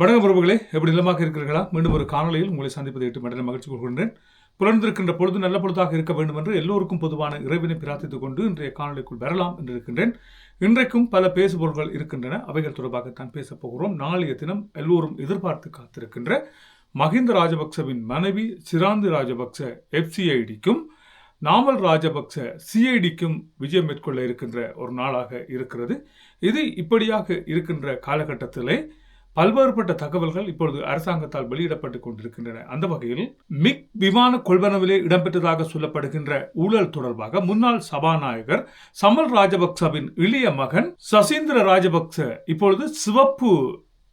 வணக்கம் பிரபுகளே. எப்படி நிலமாக இருக்கிறீர்களா? மீண்டும் ஒரு காணொலியில் உங்களை சந்திப்பதை எட்டு மடல மகிழ்ச்சி கொள்கின்றேன். புலர்ந்திருக்கின்ற பொழுது நல்ல பொழுதாக இருக்க வேண்டும் என்று எல்லோருக்கும் பொதுவான இறைவனை பிரார்த்தித்துக் கொண்டு இன்றைய காணொலிக்குள் வரலாம் என்று இருக்கின்றேன். இன்றைக்கும் பல பேசுபொருள்கள் இருக்கின்றன. அவைகள் தொடர்பாகத்தான் பேசப் போகிறோம். நாளைய தினம் எல்லோரும் எதிர்பார்த்து காத்திருக்கின்ற மஹிந்த ராஜபக்சவின் மனைவி சிராந்து ராஜபக்ச எஃப்சிஐடிக்கும் நாமல் ராஜபக்ச சிஐடிக்கும் விஜயம் மேற்கொள்ள இருக்கின்ற ஒரு நாளாக இருக்கிறது. இது இப்படியாக இருக்கின்ற காலகட்டத்திலே பல்வேறுபட்ட தகவல்கள் இப்பொழுது அரசாங்கத்தால் வெளியிடப்பட்டுக் கொண்டிருக்கின்றன. அந்த வகையில் மிக் விமான கொள்வனவிலே இடம்பெற்றதாக சொல்லப்படுகின்ற ஊழல் தொடர்பாக முன்னாள் சபாநாயகர் சமல் ராஜபக்சவின் இளைய மகன் சசீந்திர ராஜபக்ச இப்பொழுது சிவப்பு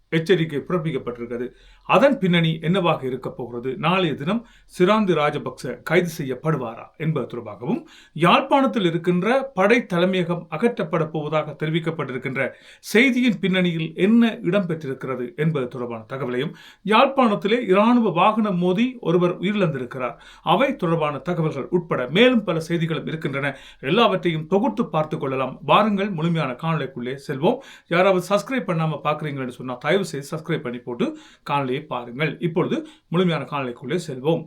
எச்சரிக்கை பிறப்பிக்கப்பட்டிருக்கிறது. அதன் பின்னணி என்னவாக இருக்க போகிறது? நாளைய தினம் சிராந்தி ராஜபக்ச கைது செய்யப்படுவாரா என்பது தொடர்பாகவும் யாழ்ப்பாணத்தில் இருக்கின்ற படை தலைமையகம் அகற்றப்பட போவதாக தெரிவிக்கப்பட்டிருக்கின்ற செய்தியின் பின்னணியில் என்ன இடம்பெற்றிருக்கிறது என்பது தொடர்பான தகவலையும் யாழ்ப்பாணத்திலே இராணுவ வாகனம் மோதி ஒருவர் உயிரிழந்திருக்கிறார். அவை தொடர்பான தகவல்கள் உட்பட மேலும் பல செய்திகளும் இருக்கின்றன. எல்லாவற்றையும் தொகுத்து பார்த்துக் கொள்ளலாம். வாருங்கள் முழுமையான காணொலிக்குள்ளே செல்வோம். யாராவது சப்ஸ்கிரைப் பண்ணாமல் பார்க்குறீங்கன்னு சொன்னால் தயவு செய்து சப்ஸ்கிரைப் பண்ணி போட்டு காணொலியை பாருங்கள். இப்பொழுது முழுமையான காணொலிக்குள்ளே செல்வோம்.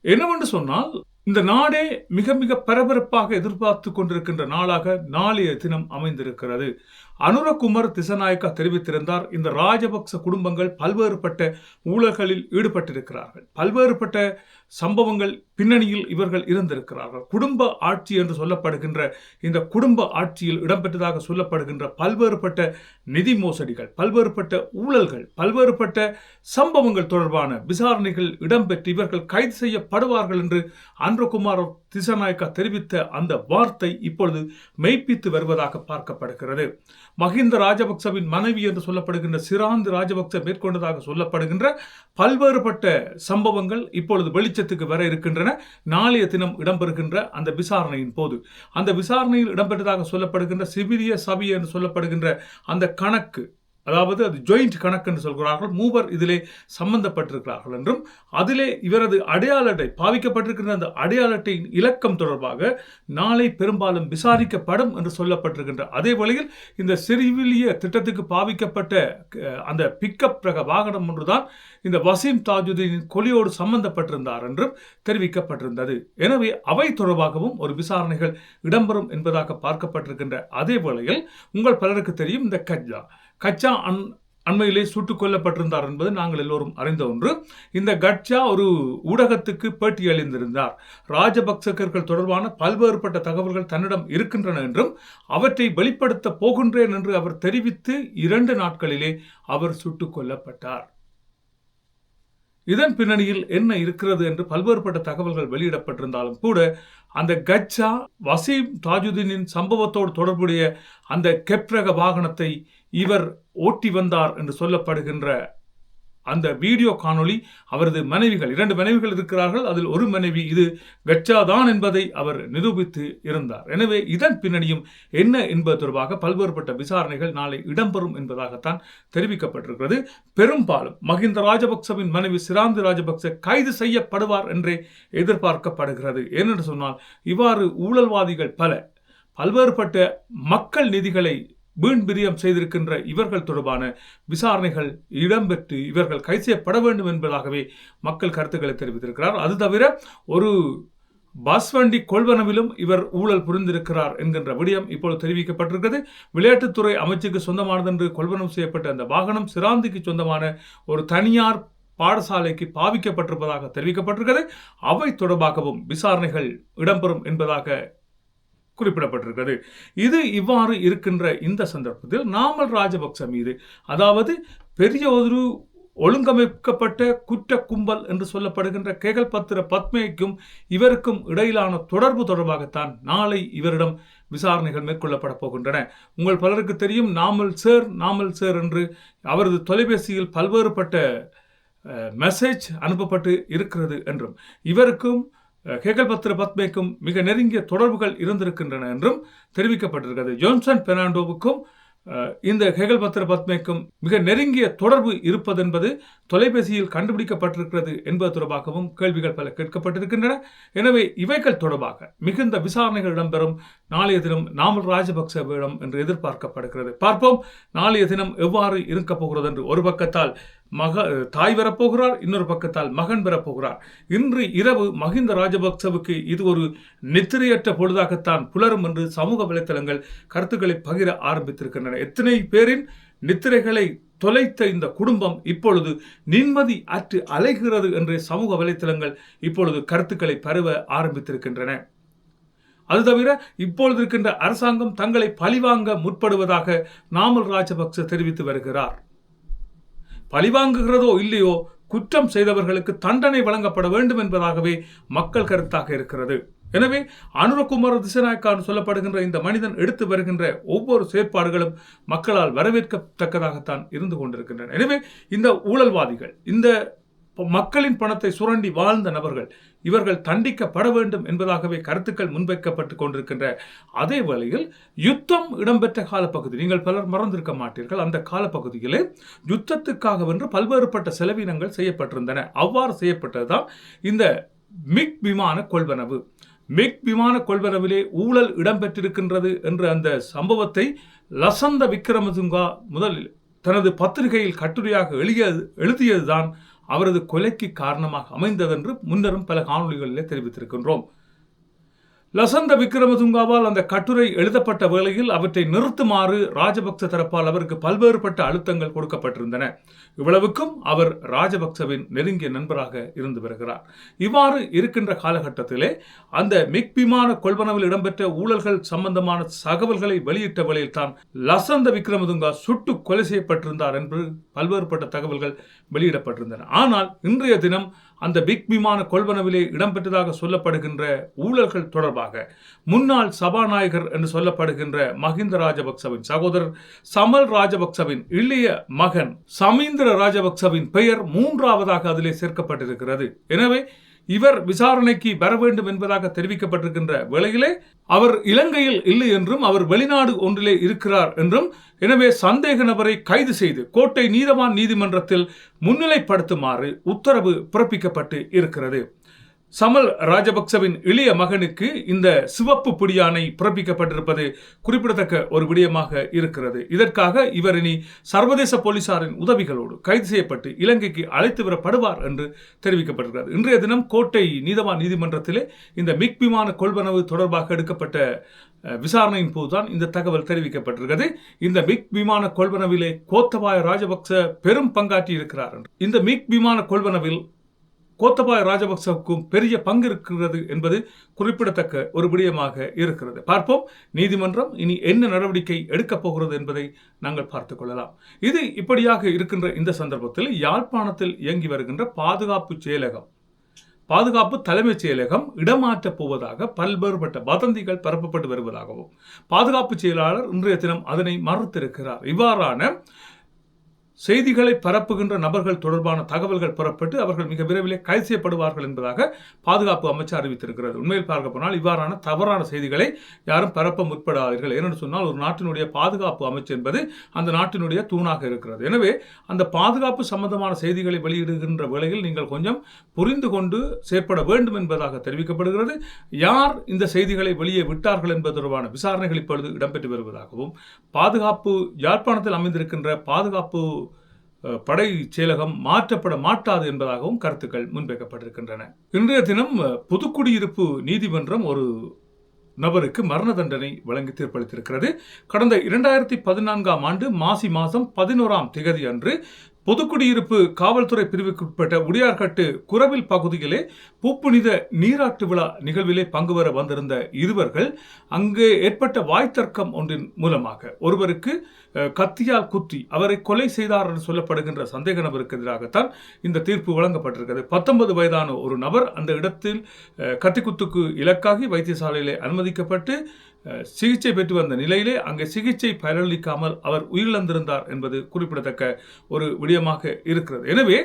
என்னவென்று சொன்னால் இந்த நாடே மிக மிக பரபரப்பாக எதிர்பார்த்து கொண்டிருக்கின்ற நாளாக நாளைய தினம் அமைந்திருக்கிறது. அனுரகுமார் திசநாயக்கா தெரிவித்திருந்தார் இந்த ராஜபக்ச குடும்பங்கள் பல்வேறுபட்ட ஊழல்களில் ஈடுபட்டிருக்கிறார்கள். பல்வேறுபட்ட சம்பவங்கள் பின்னணியில் இவர்கள் இருந்திருக்கிறார்கள். குடும்ப ஆட்சி என்று சொல்லப்படுகின்ற இந்த குடும்ப ஆட்சியில் இடம்பெற்றதாக சொல்லப்படுகின்ற பல்வேறுபட்ட நிதி மோசடிகள் பல்வேறுபட்ட ஊழல்கள் பல்வேறுபட்ட சம்பவங்கள் தொடர்பான விசாரணைகள் இடம்பெற்று இவர்கள் கைது செய்யப்படுவார்கள் என்று அன்றகுமார் திசநாயக்கா தெரிவித்த அந்த வார்த்தை இப்பொழுது மெய்ப்பித்து வருவதாக பார்க்கப்படுகிறது. மஹிந்த ராஜபக்சவின் மனைவி என்று சொல்லப்படுகின்ற சிராந்து ராஜபக்ச மேற்கொண்டதாக சொல்லப்படுகின்ற பல்வேறுபட்ட சம்பவங்கள் இப்பொழுது வெளிச்சத்துக்கு வர இருக்கின்றன. நாளைய தினம் இடம்பெறுகின்ற அந்த விசாரணையின் போது. அந்த விசாரணையில் இடம்பெற்றதாக சொல்லப்படுகின்ற சிவிலிய சபி என்று சொல்லப்படுகின்ற அந்த கணக்கு அதாவது அது ஜாயிண்ட் கணக்கு என்று சொல்கிறார்கள் மூவர் இதிலே சம்பந்தப்பட்டிருக்கிறார்கள் என்றும் அதிலே இவரது அடையாள அட்டை பாவிக்கப்பட்டிருக்கின்ற அந்த அடையாள அட்டையின் இலக்கம் தொடர்பாக நாளை பெரும்பாலும் விசாரிக்கப்படும் என்று சொல்லப்பட்டிருக்கின்ற அதே வழியில் இந்த சிறிவிலிய திட்டத்துக்கு பாவிக்கப்பட்ட அந்த பிக்கப் ரக வாகனம் ஒன்றுதான் இந்த வசீம் தாஜுதீனின் கொலியோடு சம்பந்தப்பட்டிருந்தார் என்றும் தெரிவிக்கப்பட்டிருந்தது. எனவே அவை தொடர்பாகவும் ஒரு விசாரணைகள் இடம்பெறும் என்பதாக பார்க்கப்பட்டிருக்கின்ற அதே வேளையில் உங்கள் பலருக்கு தெரியும் இந்த கஜா கச்சா அன் அண்மையிலே சுட்டுக் கொல்லப்பட்டிருந்தார் என்பது நாங்கள் எல்லோரும் அறிந்த ஒன்று. இந்த கட்சா ஒரு ஊடகத்துக்கு பேட்டியளித்திருந்தார் ராஜபக்சகர்கள் தொடர்பான பல்வேறுபட்ட தகவல்கள் தன்னிடம் இருக்கின்றன என்றும் அவற்றை வெளிப்படுத்த போகின்றேன் என்று அவர் தெரிவித்து இரண்டு நாட்களிலே அவர் சுட்டுக் கொல்லப்பட்டார். இதன் பின்னணியில் என்ன இருக்கிறது என்று பல்வேறுபட்ட தகவல்கள் வெளியிடப்பட்டிருந்தாலும் கூட அந்த கச்சா வசீம் தாஜுதீனின் சம்பவத்தோடு தொடர்புடைய அந்த கெப்ரக வாகனத்தை இவர் ஓட்டி வந்தார் என்று சொல்லப்படுகின்ற அந்த வீடியோ காணொளி அவரது மனைவிகள் இரண்டு மனைவிகள் இருக்கிறார்கள். அதில் ஒரு மனைவி இது வெச்சாதான் என்பதை அவர் நிரூபித்து இருந்தார். எனவே இதன் பின்னணியும் என்ன என்பது தொடர்பாக பல்வேறுபட்ட விசாரணைகள் நாளை இடம்பெறும் என்பதாகத்தான் தெரிவிக்கப்பட்டிருக்கிறது. பெரும்பாலும் மஹிந்த ராஜபக்சவின் மனைவி சிராந்து ராஜபக்ச கைது செய்யப்படுவார் என்றே எதிர்பார்க்கப்படுகிறது. ஏனென்று சொன்னால் இவ்வாறு ஊழல்வாதிகள் பல பல்வேறுபட்ட மக்கள் நிதிகளை வீண்பிரியம் செய்திருக்கின்ற இவர்கள் தொடர்பான விசாரணைகள் இடம்பெற்று இவர்கள் கைது செய்யப்பட வேண்டும் என்பதாகவே மக்கள் கருத்துக்களை தெரிவித்திருக்கிறார். அது தவிர ஒரு பஸ் வண்டி கொள்வனவிலும் இவர் ஊழல் புரிந்திருக்கிறார் என்கின்ற விடயம் இப்பொழுது தெரிவிக்கப்பட்டிருக்கிறது. விளையாட்டுத்துறை அமைச்சுக்கு சொந்தமானது என்று கொள்வனம் செய்யப்பட்ட அந்த வாகனம் சிராந்திக்கு சொந்தமான ஒரு தனியார் பாடசாலைக்கு பாவிக்கப்பட்டிருப்பதாக தெரிவிக்கப்பட்டிருக்கிறது. அவை தொடர்பாகவும் விசாரணைகள் இடம்பெறும் என்பதாக குறிப்பிடப்பட்டிருக்கிறது. இது இவ்வாறு இருக்கின்ற இந்த சந்தர்ப்பத்தில் நாமல் ராஜபக்ச மீது அதாவது பெரிய ஒரு ஒழுங்கமைக்கப்பட்ட குற்ற கும்பல் என்று சொல்லப்படுகின்ற கேகல் பத்திர பத்மேக்கும் இவருக்கும் இடையிலான தொடர்பு தொடர்பாகத்தான் நாளை இவரிடம் விசாரணைகள் மேற்கொள்ளப்பட போகின்றன. உங்கள் பலருக்கு தெரியும் நாமல் சேர் நாமல் சேர் என்று அவரது தொலைபேசியில் பல்வேறுபட்ட மெசேஜ் அனுப்பப்பட்டு இருக்கிறது என்றும் இவருக்கும் அஹ், பத்திர பத்மேக்கும் மிக நெருங்கிய தொடர்புகள் இருந்திருக்கின்றன என்றும் தெரிவிக்கப்பட்டிருக்கிறது. ஜோன்சன் பெர்னாண்டோவுக்கும் இந்த ஹெகல்பத்திர பத்மேக்கும் மிக நெருங்கிய தொடர்பு இருப்பதென்பது தொலைபேசியில் கண்டுபிடிக்கப்பட்டிருக்கிறது என்பது தொடர்பாகவும் கேள்விகள் பல கேட்கப்பட்டிருக்கின்றன. எனவே இவைகள் தொடர்பாக மிகுந்த விசாரணைகள் இடம்பெறும். நாளைய தினம் நாமல் ராஜபக்சவிடம் என்று எதிர்பார்க்கப்படுகிறது. பார்ப்போம். நாளைய தினம் எவ்வாறு இருக்கப் போகிறது என்று ஒரு பக்கத்தால் மக தாய் வரப்போகிறார் இன்னொரு பக்கத்தால் மகன் பெறப்போகிறார் இன்று இரவு மஹிந்த ராஜபக்சவுக்கு இது ஒரு நித்திரையற்ற பொழுதாகத்தான் புலரும் என்று சமூக வலைத்தளங்கள் கருத்துக்களை பகிர ஆரம்பித்திருக்கின்றன. எத்தனை பேரின் நித்திரைகளை தொலைத்த இந்த குடும்பம் இப்பொழுது நிம்மதி அற்று அலைகிறது என்று சமூக வலைத்தளங்கள் இப்பொழுது கருத்துக்களை பரவ ஆரம்பித்திருக்கின்றன. அது தவிர இப்பொழுது இருக்கின்ற அரசாங்கம் தங்களை பழிவாங்க முற்படுவதாக நாமல் ராஜபக்ச தெரிவித்து வருகிறார். பழிவாங்குகிறதோ இல்லையோ குற்றம் செய்தவர்களுக்கு தண்டனை வழங்கப்பட வேண்டும் என்பதாகவே மக்கள் கருத்தாக இருக்கிறது. எனவே அனுரகுமார திசநாயக்கான் சொல்லப்படுகின்ற இந்த மனிதன் எடுத்து வருகின்ற ஒவ்வொரு செயற்பாடுகளும் மக்களால் வரவேற்கத்தக்கதாகத்தான் இருந்து கொண்டிருக்கின்றன. எனவே இந்த ஊழல்வாதிகள் இந்த மக்களின் பணத்தை சுரண்டி வாழ்ந்த நபர்கள் இவர்கள் தண்டிக்கப்பட வேண்டும் என்பதாகவே கருத்துக்கள் முன்வைக்கப்பட்டு கொண்டிருக்கின்ற அதே வேளையில் யுத்தம் இடம்பெற்ற காலப்பகுதி நீங்கள் பலர் மறந்திருக்க மாட்டீர்கள் அந்த காலப்பகுதியிலே யுத்தத்துக்காக வென்று பல்வேறுபட்ட செலவினங்கள் செய்யப்பட்டிருந்தன. அவ்வாறு செய்யப்பட்டதுதான் இந்த மிக் விமான கொள்வனவு. மிக் விமான கொள்வனவிலே ஊழல் இடம்பெற்றிருக்கின்றது என்ற அந்த சம்பவத்தை லசந்த விக்ரமதுங்கா முதலில் தனது பத்திரிகையில் கட்டுரையாக எழுதியது எழுதியதுதான் அவரது கொலைக்கு காரணமாக அமைந்ததென்று முன்னரும் பல காணொலிகளில் தெரிவித்திருக்கின்றோம். லசந்த விக்ரமதுங்காவால் அந்த கட்டுரை எழுதப்பட்ட வேளையில் அவற்றை நிறுத்துமாறு ராஜபக்ச தரப்பால் அவருக்கு பல்வேறுபட்ட அழுத்தங்கள் கொடுக்கப்பட்டிருந்தன. இவ்வளவுக்கும் அவர் ராஜபக்சவின் நெருங்கிய நண்பராக இருந்து வருகிறார். இவ்வாறு இருக்கின்ற காலகட்டத்திலே அந்த மிக் விமான கொள்வனவில் இடம்பெற்ற ஊழல்கள் சம்பந்தமான தகவல்களை வெளியிட்ட வேளையில் தான் லசந்த விக்ரமதுங்கா சுட்டு கொலை செய்யப்பட்டிருந்தார் என்று பல்வேறுபட்ட தகவல்கள் வெளியிடப்பட்டிருந்தன. ஆனால் இன்றைய தினம் அந்த பிக் விமான கொள்வனவிலே இடம்பெற்றதாக சொல்லப்படுகின்ற ஊழல்கள் தொடர்பாக முன்னாள் சபாநாயகர் என்று சொல்லப்படுகின்ற மஹிந்த ராஜபக்சவின் சகோதரர் சமல் ராஜபக்சவின் இளைய மகன் சமீந்திர ராஜபக்சவின் பெயர் மூன்றாவதாக அதிலே சேர்க்கப்பட்டிருக்கிறது. எனவே இவர் விசாரணைக்கு வர வேண்டும் என்பதாக தெரிவிக்கப்பட்டிருக்கின்ற வேளையிலே அவர் இலங்கையில் இல்லை என்றும் அவர் வெளிநாடு ஒன்றிலே இருக்கிறார் என்றும் எனவே சந்தேக நபரை கைது செய்து கோட்டை நீதவான் நீதிமன்றத்தில் முன்னிலைப்படுத்துமாறு உத்தரவு பிறப்பிக்கப்பட்டு இருக்கிறது. சமல் ராஜபக்சவின் இளைய மகனுக்கு இந்த சிவப்பு பிடியானை பிறப்பிக்கப்பட்டிருப்பது குறிப்பிடத்தக்க ஒரு விடயமாக இருக்கிறது. இதற்காக இவர் இனி சர்வதேச போலீசாரின் உதவிகளோடு கைது செய்யப்பட்டு இலங்கைக்கு அழைத்து வரப்படுவார் என்று தெரிவிக்கப்பட்டிருக்கிறது. இன்றைய தினம் கோட்டை நீதவான் நீதிமன்றத்திலே இந்த மிக் விமான கொள்வனவு தொடர்பாக எடுக்கப்பட்ட விசாரணையின் போதுதான் இந்த தகவல் தெரிவிக்கப்பட்டிருக்கிறது. இந்த மிக் விமான கொள்வனவிலே கோத்தபாய ராஜபக்ச பெரும் பங்காற்றி இருக்கிறார் இந்த மிக் விமான கொள்வனவில் கோத்தபாய ராஜபக்சவுக்கும் பெரிய பங்கு இருக்கிறது என்பது குறிப்பிடத்தக்க ஒரு விடயமாக இருக்கிறது. பார்ப்போம் நீதிமன்றம் இனி என்ன நடவடிக்கை எடுக்கப் போகிறது என்பதை நாங்கள் பார்த்துக் கொள்ளலாம். இது இப்படியாக இருக்கின்ற இந்த சந்தர்ப்பத்தில் யாழ்ப்பாணத்தில் இயங்கி வருகின்ற பாதுகாப்பு செயலகம் பாதுகாப்பு தலைமைச் செயலகம் இடமாற்றப் போவதாக பல்வேறுபட்ட வதந்திகள் பரப்பப்பட்டு வருவதாகவும் பாதுகாப்பு செயலாளர் இன்றைய தினம் அதனை மறுத்திருக்கிறார். இவ்வாறான செய்திகளை பரப்புகின்ற நபர்கள் தொடர்பான தகவல்கள் புறப்பட்டு அவர்கள் மிக விரைவிலே கைது செய்யப்படுவார்கள் என்பதாக பாதுகாப்பு அமைச்சர் அறிவித்திருக்கிறது. உண்மையில் பார்க்க போனால் இவ்வாறான தவறான செய்திகளை யாரும் பரப்ப முற்படாதீர்கள். ஏனென்று சொன்னால் ஒரு நாட்டினுடைய பாதுகாப்பு அமைச்சு என்பது அந்த நாட்டினுடைய தூணாக இருக்கிறது. எனவே அந்த பாதுகாப்பு சம்பந்தமான செய்திகளை வெளியிடுகின்ற வேளையில் நீங்கள் கொஞ்சம் புரிந்து கொண்டு செயற்பட வேண்டும் என்பதாக தெரிவிக்கப்படுகிறது. யார் இந்த செய்திகளை வெளியே விட்டார்கள் என்பது தொடர்பான விசாரணைகள் இப்பொழுது இடம்பெற்று வருவதாகவும் பாதுகாப்பு யாழ்ப்பாணத்தில் அமைந்திருக்கின்ற பாதுகாப்பு படை செயலகம் மாற்றப்பட மாட்டாது என்பதாகவும் கருத்துக்கள் முன்வைக்கப்பட்டிருக்கின்றன. இன்றைய தினம் புதுக்குடியிருப்பு நீதிமன்றம் ஒரு நபருக்கு மரண தண்டனை வழங்கி தீர்ப்பளித்திருக்கிறது. கடந்த இரண்டாயிரத்தி பதினான்காம் ஆண்டு மாசி மாதம் பதினோராம் திகதி அன்று பொதுக்குடியிருப்பு காவல்துறை பிரிவுக்குட்பட்ட உடையார்கட்டு குரவில் பகுதியிலே பூப்புனித நீராட்டு விழா நிகழ்விலே பங்கு பெற வந்திருந்த இருவர்கள் அங்கே ஏற்பட்ட வாய்த்தர்க்கம் ஒன்றின் மூலமாக. ஒருவருக்கு கத்தியால் குத்தி அவரை கொலை செய்தார் என்று சொல்லப்படுகின்ற சந்தேக நபருக்கு எதிராகத்தான் இந்த தீர்ப்பு வழங்கப்பட்டிருக்கிறது. பத்தொன்பது வயதான ஒரு நபர் அந்த இடத்தில் கத்திக்குத்துக்கு இலக்காகி வைத்தியசாலையிலே அனுமதிக்கப்பட்டு சிகிச்சை பெற்று வந்த நிலையிலே அங்கே சிகிச்சை பலனளிக்காமல் அவர் உயிரிழந்திருந்தார் என்பது குறிப்பிடத்தக்க ஒரு விடயமாக இருக்கிறது. எனவே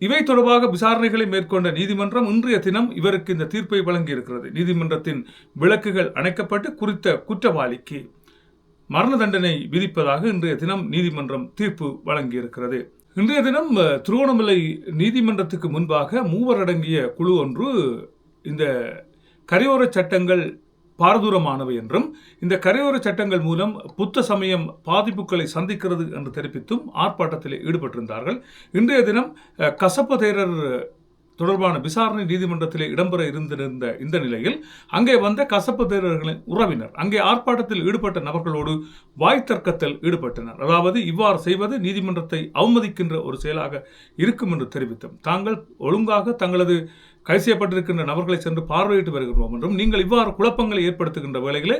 இவை தொடர்பாக விசாரணைகளை மேற்கொண்ட நீதிமன்றம் இன்றைய தினம் இவருக்கு இந்த தீர்ப்பை வழங்கியிருக்கிறது. நீதிமன்றத்தின் விளக்குகள் அணைக்கப்பட்டு குறித்த குற்றவாளிக்கு மரண தண்டனை விதிப்பதாக இன்றைய தினம் நீதிமன்றம் தீர்ப்பு வழங்கியிருக்கிறது. இன்றைய தினம் திருவோணமலை நீதிமன்றத்துக்கு முன்பாக மூவர் அடங்கிய குழு ஒன்று இந்த கரையோர சட்டங்கள் பாரதூரமானவை என்றும் இந்த கரையோர சட்டங்கள் மூலம் புத்த சமயம் பாதிப்புகளை சந்திக்கிறது என்று தெரிவித்தும் ஆர்ப்பாட்டத்தில் ஈடுபட்டிருந்தார்கள். இன்றைய தினம் கசப்ப தேரர் தொடர்பான விசாரணை நீதிமன்றத்திலே இடம்பெற இருந்திருந்த இந்த நிலையில் அங்கே வந்த கசப்பு தேரர்களின் உறவினர் அங்கே ஆர்ப்பாட்டத்தில் ஈடுபட்ட நபர்களோடு வாய் தர்க்கத்தில் ஈடுபட்டனர். அதாவது இவ்வாறு செய்வது நீதிமன்றத்தை அவமதிக்கின்ற ஒரு செயலாக இருக்கும் என்று தெரிவித்தோம். தாங்கள் ஒழுங்காக தங்களது கைது செய்யப்பட்டிருக்கின்ற நபர்களை சென்று பார்வையிட்டு வருகிறோம் என்றும் நீங்கள் இவ்வாறு குழப்பங்களை ஏற்படுத்துகின்ற வேளையிலே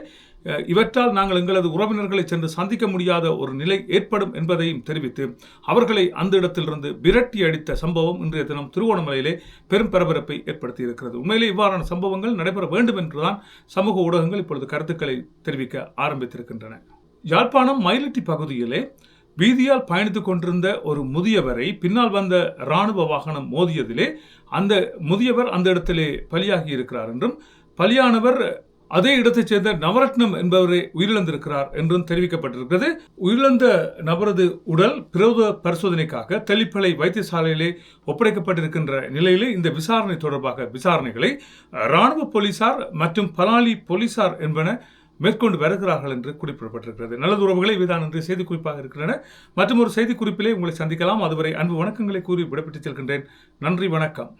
இவற்றால் நாங்கள் எங்களது உறவினர்களை சென்று சந்திக்க முடியாத ஒரு நிலை ஏற்படும் என்பதையும் தெரிவித்து அவர்களை அந்த இடத்திலிருந்து விரட்டி அடித்த சம்பவம் இன்றைய தினம் திருவோணமலையிலே பெரும் பரபரப்பை ஏற்படுத்தி இருக்கிறது உண்மையிலே இவ்வாறான சம்பவங்கள் நடைபெற வேண்டும் என்றுதான் சமூக ஊடகங்கள் இப்பொழுது கருத்துக்களை தெரிவிக்க ஆரம்பித்திருக்கின்றன. யாழ்ப்பாணம் மயிலட்டி பகுதியிலே வீதியால் பயணித்துக் கொண்டிருந்த ஒரு முதியவரை பின்னால் வந்த இராணுவ வாகனம் மோதியதிலே அந்த முதியவர் அந்த இடத்திலே பலியாகி இருக்கிறார் என்றும் பலியானவர் அதே இடத்தைச் சேர்ந்த நவரத்னம் என்பவரை உயிரிழந்திருக்கிறார் என்றும் தெரிவிக்கப்பட்டிருக்கிறது. உயிரிழந்த நபரது உடல் பிரேத பரிசோதனைக்காக தெளிப்பளை வைத்தியசாலையிலே ஒப்படைக்கப்பட்டிருக்கின்ற நிலையிலே இந்த விசாரணை தொடர்பாக விசாரணைகளை இராணுவ போலீசார் மற்றும் பலாலி போலீசார் என்பன மேற்கொண்டு வருகிறார்கள் என்று குறிப்பிடப்பட்டிருக்கிறது. நல்லது உறவுகளை இவைதான் என்று செய்தி குறிப்பாக இருக்கின்றன. மற்றும் ஒரு செய்தி குறிப்பிலே உங்களை சந்திக்கலாம். அதுவரை அன்பு வணக்கங்களை கூறி விடைபெற்றுச் செல்கின்றேன். நன்றி வணக்கம்.